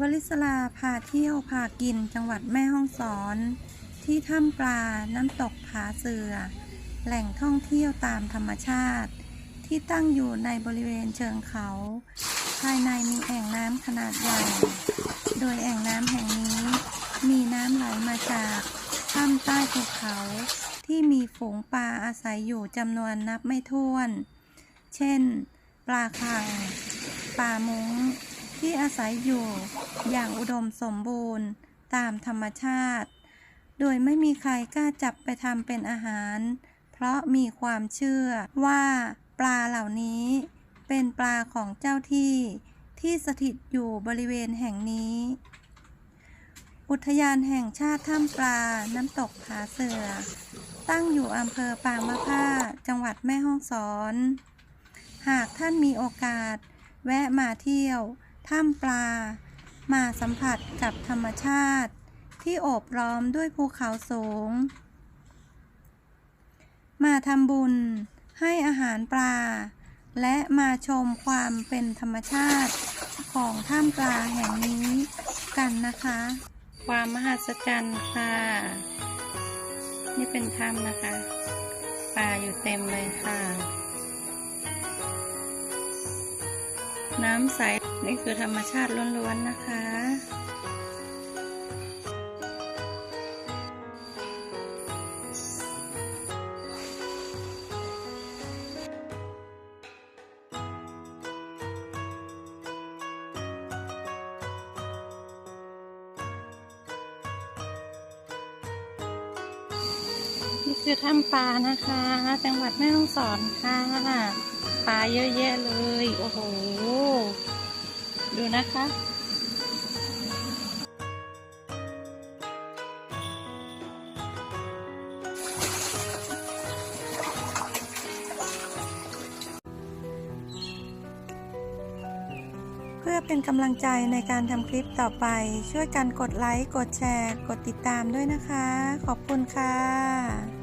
วลิศลาพาเที่ยวพากินจังหวัดแม่ฮ่องสอน ที่ถ้ำปลาน้ำตกผาเสือ แหล่งท่องเที่ยวตามธรรมชาติ ที่ตั้งอยู่ในบริเวณเชิงเขา ภายในมีแอ่งน้ำขนาดใหญ่ โดยแอ่งน้ำแห่งนี้ มีน้ำไหลมาจากถ้ำใต้ภูเขาที่มีฝูงปลาอาศัยอยู่จำนวนนับไม่ถ้วน เช่น ปลาคัง ปลามุ้ง ที่อาศัยอยู่อย่างอุดมสมบูรณ์ตามธรรมชาติ โดยไม่มีใครกล้าจับไปทำเป็นอาหาร เพราะมีความเชื่อว่าปลาเหล่านี้เป็นปลาของเจ้าที่ที่สถิตอยู่บริเวณแห่งนี้ อุทยานแห่งชาติถ้ำปลาน้ำตกผาเสือ ตั้งอยู่อำเภอปางมะผ้าจังหวัดแม่ฮ่องสอน หากท่านมีโอกาส แวะมาเที่ยว ถ้ำปลา มาสัมผัสกับธรรมชาติ ที่โอบล้อมด้วยภูเขาสูง มาทำบุญให้อาหารปลา และมาชมความเป็นธรรมชาติของถ้ำปลาแห่งนี้กันนะคะ ความมหัศจรรย์ค่ะ นี่เป็นถ้ำนะคะ ปลาอยู่เต็มเลยค่ะ น้ำใส นี่คือธรรมชาติล้วนๆนะคะ คือถ้ำปลานะคะ จังหวัดแม่ฮ่องสอนค่ะปลาเยอะแยะเลย โอ้โห ดูนะคะเพื่อเป็นกำลังใจในการทำคลิปต่อไป ช่วยกันกดไลค์ กดแชร์ กดติดตามด้วยนะคะ ขอบคุณค่ะ